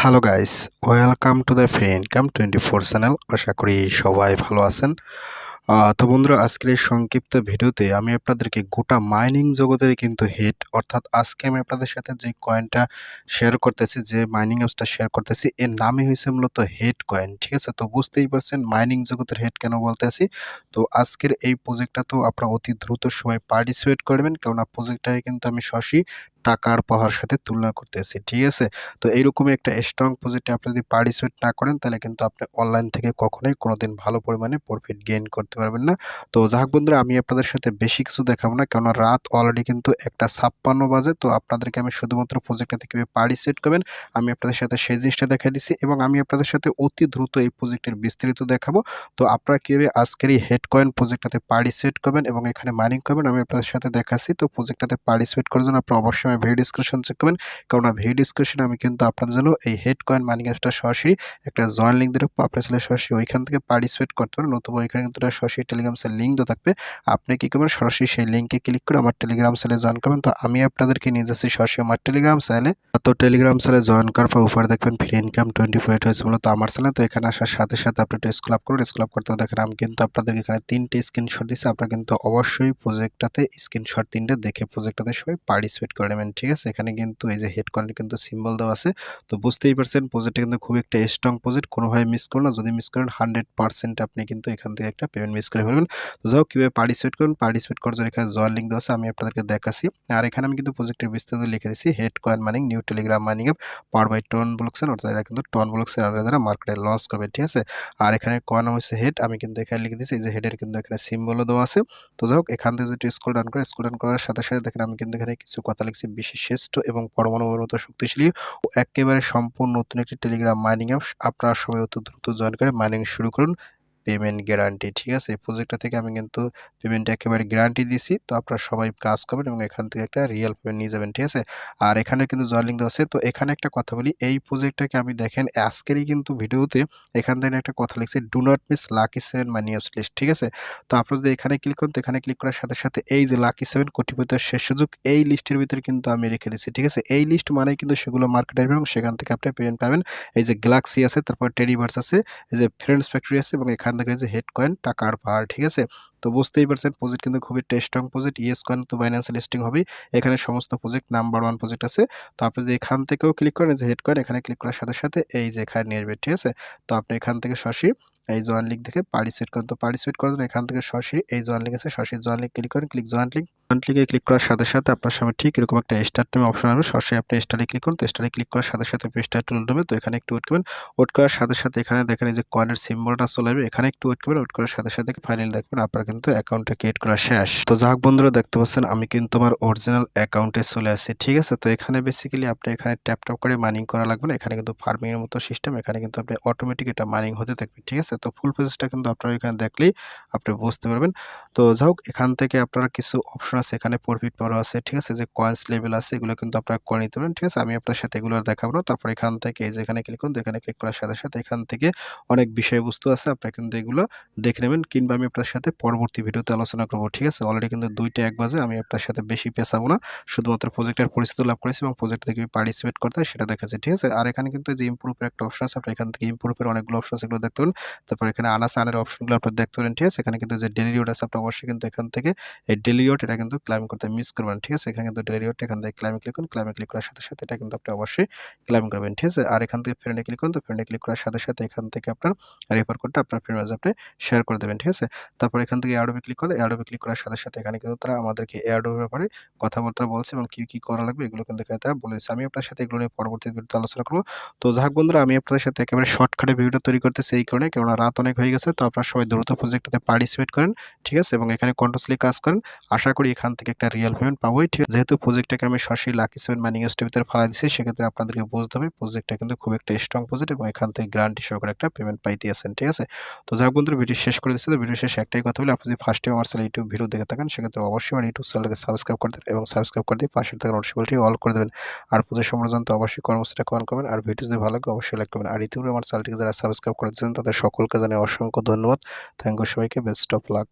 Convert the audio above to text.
Hello guys welcome to the free income twenty four channel আশা করি সবাই ভালো আছেন। তো বন্ধুরা, আজকের এই সংক্ষিপ্ত ভিডিওতে আমি আপনাদেরকে গোটা মাইনিং জগতের কিন্তু হেড অর্থাৎ আজকে আমি আপনাদের সাথে যে কয়েনটা শেয়ার করতেছি, যে মাইনিং অ্যাপসটা শেয়ার করতেছি, এর নামই হয়েছে মূলত হেড কয়েন ঠিক আছে? তো বুঝতেই পারছেন মাইনিং জগতের হেড কেন বলতেছি তো আজকের এই প্রজেক্টটা তো আপনারা অতি দ্রুত সবাই পার্টিসিপেট করবেন কেননা প্রজেক্টটাকে কিন্তু আমি সরাসরি টাকার পাহাড় সাথে তুলনা করতেছি, ঠিক আছে? তো এইরকমই একটা স্ট্রং প্রজেক্টে আপনি যদি পার্টিসিপেট না করেন, তাহলে কিন্তু আপনি অনলাইন থেকে কখনোই কোনোদিন ভালো পরিমাণে প্রফিট গেইন করতে পারবেন না। তো যাক বন্ধুরা, আমি আপনাদের সাথে বেশি কিছু দেখাবো না, কেননা রাত অলরেডি কিন্তু একটা ছাপ্পান্ন বাজে, তো আপনাদেরকে আমি শুধুমাত্র প্রজেক্টটাতে কীভাবে পার্টিসিপেট করবেন, আমি আপনাদের সাথে সেই জিনিসটা দেখা দিচ্ছি এবং আমি আপনাদের সাথে অতি দ্রুত এই প্রজেক্টের বিস্তারিত দেখাবো। তো আপনারা কীভাবে আজকের এই হেড কয়েন প্রজেক্টটাতে পার্টিসিপেট করবেন এবং এখানে মাইনিং করবেন, আমি আপনাদের সাথে দেখাচ্ছি। তো প্রজেক্টটাতে পার্টিসিপেট করার জন্য আপনারা অবশ্যই ভিডিও ডিসক্রিপশন চেক করবেন। কেননা ভিডিও ডিসক্রিপশনে আমি কিন্তু আপনাদের জন্য এই হেড কয়েন মাইনিং অ্যাপসটা সরাসরি একটা জয়েন লিঙ্ক দিয়ে আপনার ছেলে সরাসরি ওইখান থেকে পার্টিসিপেট করতে পারেন, নতুবা ওইখানে কিন্তু সরাসরি টেলিগ্রাম সেল লিঙ্ক দেওয়া থাকবে। আপনি কী করবেন? সরাসরি সেই লিঙ্কে ক্লিক করে আমার টেলিগ্রাম সেলে জয়েন করবেন। তো আমি আপনাদেরকে নিয়ে যাচ্ছি সরাসরি আমার টেলিগ্রাম সেলে তো টেলিগ্রাম সেলে জয়েন করার পর উপরে দেখবেন ফ্রি ইনকাম টোয়েন্টি ফোর হয়েছে মূলত আমার সেলে তো এখানে আসার সাথে সাথে আপনি একটু স্কুল আপ করুন। স্কুল আপ করতে দেখেন আমি কিন্তু আপনাদেরকে এখানে তিনটে স্ক্রিনশট দিচ্ছি আপনারা কিন্তু অবশ্যই প্রজেক্টটাতে স্ক্রিনশট তিনটে দেখে প্রজেক্টটাতে সবাই পার্টিসিপেট করে নেবেন ঠিক আছে? এখানে কিন্তু এই যে হেড কয়েনের কিন্তু সিম্বল দেওয়া আছে। তো বুঝতেই পারছেন প্রজেক্টটা কিন্তু খুব একটা স্ট্রং প্রজেক্ট কোনোভাবে মিস করুন না। যদি মিস করেন হান্ড্রেড পার্সেন্ট আপনি কিন্তু এখান থেকে একটা পেমেন্ট মিস করে ফেলবেন। তো যাও কীভাবে পার্টিসিপেট করুন পার্টিসিপেট করার জন্য এখানে জয়েন লিঙ্ক দেওয়া আছে, আমি আপনাদেরকে দেখাচ্ছি। আর এখানে আমি কিন্তু প্রজেক্টের বিস্তারিত লিখে দিচ্ছি। Head coin mining new Telegram mining app power by TON blockchain অর্থাৎ এটা কিন্তু টন ব্লকসেন আন্ডার দ্বারা মার্কেটে লঞ্চ করবে, ঠিক আছে? আর এখানে কয়েন হচ্ছে হেড আমি কিন্তু এখানে লিখে দিচ্ছি, এই যে হেডের কিন্তু এখানে সিম্বলও দেওয়া আছে। তো যাই হোক, এখান থেকে যদি স্কুল ডাউন করে স্কুল ডাউন করার সাথে সাথে দেখেন, আমি কিন্তু এখানে কিছু কথা লিখছি। বিশেষ শ্রেষ্ঠ এবং পরমাণুর মতো শক্তিশালী ও একেবারে সম্পূর্ণ নতুন একটি টেলিগ্রাম মাইনিং অ্যাপ আপনারা সবাই অত দ্রুত জয়েন করে মাইনিং শুরু করুন। পেমেন্ট গ্যারান্টি ঠিক আছে? এই প্রজেক্টটা থেকে আমি কিন্তু পেমেন্টটা একেবারে গ্যারান্টি দিছি। তো আপনারা সবাই কাজ করবেন এবং এখান থেকে একটা রিয়েল পেমেন্ট নিয়ে যাবেন, ঠিক আছে? আর এখানে কিন্তু জয়েন দেওয়া আছে। তো এখানে একটা কথা বলি, এই প্রজেক্টটাকে আমি দেখেন, আজকেরই কিন্তু ভিডিওতে এখান থেকে একটা কথা লিখছি do not miss lucky seven money of list ঠিক আছে? তো আপনারা যদি এখানে ক্লিক করেন, তো এখানে ক্লিক করার সাথে সাথে এই যে লাকি সেভেন কোটিপতির শেষ সুযোগ, এই লিস্টের ভিতরে কিন্তু আমি রেখে দিচ্ছি ঠিক আছে? এই লিস্ট মানে কিন্তু সেগুলো মার্কেটে এবং সেখান থেকে আপনি পেমেন্ট পাবেন। এই যে গ্যালাক্সি আছে, তারপর টেডিভার্স আছে, এই যে ফ্রেন্ডস ফ্যাক্টরি আছে এবং এখান থেকে যে হেড কয়েন টাকার পাহাড় ঠিক আছে? তো বুঝতেই পারছেন প্রজেক্ট কিন্তু খুবই স্ট্রং প্রজেক্ট ইয়েস কয়েন তো বাইন্যান্সে লিস্টিং হবে এখানে সমস্ত প্রজেক্ট নাম্বার ওয়ান প্রজেক্ট আছে। তো আপনি যদি এখান থেকেও ক্লিক করেন যে হেড কয়েন এখানে ক্লিক করার সাথে সাথে এই যে এখানে নিয়ে ঠিক আছে? তো আপনি এখান থেকে সরাসরি এই জয়েন লিঙ্ক থেকে পার্টিসিপেট করেন। তো পার্টিসিপেট করার জন্য এখান থেকে সরাসরি এই জয়েন লিঙ্ক আছে। সরাসরি জয়েন লিঙ্ক ক্লিক করেন। ক্লিক জয়েন লিঙ্ক লিঙ্কে ক্লিক করার সাথে সাথে আপনার সামনে ঠিক এরকম একটা স্টার্ট টাইম অপশন আসবে। সরাসরি আপনি স্টারে ক্লিক করুন, তো স্টারে ক্লিক করার সাথে সাথে স্টার টুল দেবে তো এখানে একটু ওয়েট করবেন। ওয়েট করার সাথে সাথে এখানে দেখেন এই যে কয়েনের সিম্বলটা চলে যাবে এখানে একটু ওয়েট করবেন। ওয়েট করার সাথে সাথে ফাইনাল দেখবেন, আপনার কিন্তু অ্যাকাউন্টটা ক্রিয়েট করা শেষ। তো যাক বন্ধুরা, দেখতে পাচ্ছেন আমি কিন্তু আমার অরিজিনাল অ্যাকাউন্টে চলে আসি ঠিক আছে? তো এখানে বেসিক্যালি আপনি এখানে ট্যাপ ট্যাপ করে মাইনিং করা লাগবে না, এখানে কিন্তু ফার্মিং এর মতো সিস্টেম এখানে কিন্তু আপনি অটোমেটিক এটা মাইনিং হতে থাকবে ঠিক আছে? তো ফুল প্রসেসটা কিন্তু আপনারা এখানে দেখলেই আপনি বুঝতে পারবেন। তো যাই হোক, এখান থেকে আপনারা কিছু অপশন আছে, এখানে প্রফিট পাওয়া আছে, ঠিক আছে? যে কয়েন্স লেভেল আছে, এগুলো কিন্তু আপনারা করে নিতে পারেন, ঠিক আছে? আমি আপনার সাথে এগুলো দেখাবো না। তারপর এখান থেকে এই যে এখানে ক্লিক করুন এখানে ক্লিক করার সাথে সাথে এখান থেকে অনেক বিষয়বস্তু আছে, আপনারা কিন্তু এগুলো দেখে নেবেন কিংবা আমি আপনার সাথে পরবর্তী ভিডিওতে আলোচনা করব, ঠিক আছে? অলরেডি কিন্তু দুইটা এক বাজে, আমি আপনার সাথে বেশি পেছাবো না। শুধুমাত্র প্রজেক্টের পরিস্থিতি লাভ করেছি এবং প্রজেক্ট থেকে পার্টিসিপেট করতে হয়, সেটা দেখাচ্ছে, ঠিক আছে? আর এখানে কিন্তু যে ইম্প্রুভের একটা অপশন আছে, আপনার এখান থেকে ইম্প্রুভের অনেকগুলো অপশন আছে এগুলো দেখতে পারেন। তারপর এখানে আনাস আনের অপশনগুলো আপনি দেখতে পারেন, ঠিক আছে? এখানে কিন্তু যে ডেলি রিওয়ার্ড আছে, আপনার অবশ্যই কিন্তু এখান থেকে এই ডেলি রিওয়ার্ড এটা কিন্তু ক্লাইম করতে মিস করবেন, ঠিক আছে? এখানে কিন্তু ডেলি এখান থেকে ক্লাইমে ক্লিক করুন ক্লাইমে ক্লিক করার সাথে সাথে এটা কিন্তু আপনি অবশ্যই ক্লাইম করবেন, ঠিক আছে? আর এখান থেকে ফ্রেন্ডে ক্লিক করুন, তো ফ্রেন্ডে ক্লিক করার সাথে সাথে এখান থেকে আপনার রেফার কোডটা আপনার ফ্রেন্ড মাঝে আপনি শেয়ার করে দেবেন, ঠিক আছে? তারপর এখান থেকে অ্যাডোবে ক্লিক করলে অ্যাডোবে ক্লিক করার সাথে সাথে এখানে কিন্তু তারা আমাদেরকে অ্যাডোবের ব্যাপারে কথাবার্তা বলছে এবং কী কী করা লাগবে এগুলো কিন্তু এখানে তারা বলেছে আমি আপনার সাথে এগুলো নিয়ে পরবর্তী ভিডিওতে আলোচনা করব। তো যাক বন্ধুরা, আমি আপনাদের সাথে একেবারে শর্টকাটে ভিডিওটা তৈরি করতেছি এই কারণে, কেননা রাত অনেক হয়ে গেছে, তো আপনারা সবাই দ্রুত প্রজেক্টটাতে পার্টিসিপেট করেন, ঠিক আছে? এবং এখানে কন্টিনিউসলি কাজ করেন। আশা করি এখান থেকে একটা রিয়েল পেমেন্ট পাবোই ঠিক যেহেতু প্রজেক্টটাকে আমি সরাসরি লাকি সেভেন মাইনিং স্টের ভিতরে ফালা দিচ্ছি সেক্ষেত্রে আপনাদেরকে বুঝতে হবে প্রজেক্টটা কিন্তু খুব একটা স্ট্রং প্রজেক্ট এবং এখান থেকে গ্যারান্টি সহকারে একটা পেমেন্ট পাইতে আছেন ঠিক আছে? তো যাক বন্ধুরা ভিডিও শেষ করে দিচ্ছি। তো ভিডিও শেষে একটাই কথা বলি, আপনি যদি ফার্স্ট টাইম আমার চ্যানেল ইউটিউব ভিডিও দেখে থাকেন, সেক্ষেত্রে অবশ্যই আমার ইউটিউব চ্যানেলকে সাবস্ক্রাইব করে দেন এবং সাবস্ক্রাইব করে দিয়ে পাশে থাকা নোটিফিকেশনটি অল করে দেবেন। আর পুজো সম্পর্কে জানতে অবশ্যই কর্মসূচিটা কমেন্ট করবেন। আর ভিডিও যদি ভালো লাগে, অবশ্যই লাইক করবেন। আর ইতিপূর্বে আমার চ্যানেলটিকে যারা সাবস্ক্রাইব করেছেন, তাদের সকলকে জানিয়ে অসংখ্য ধন্যবাদ। থ্যাংক ইউ সবাইকে। Best of luck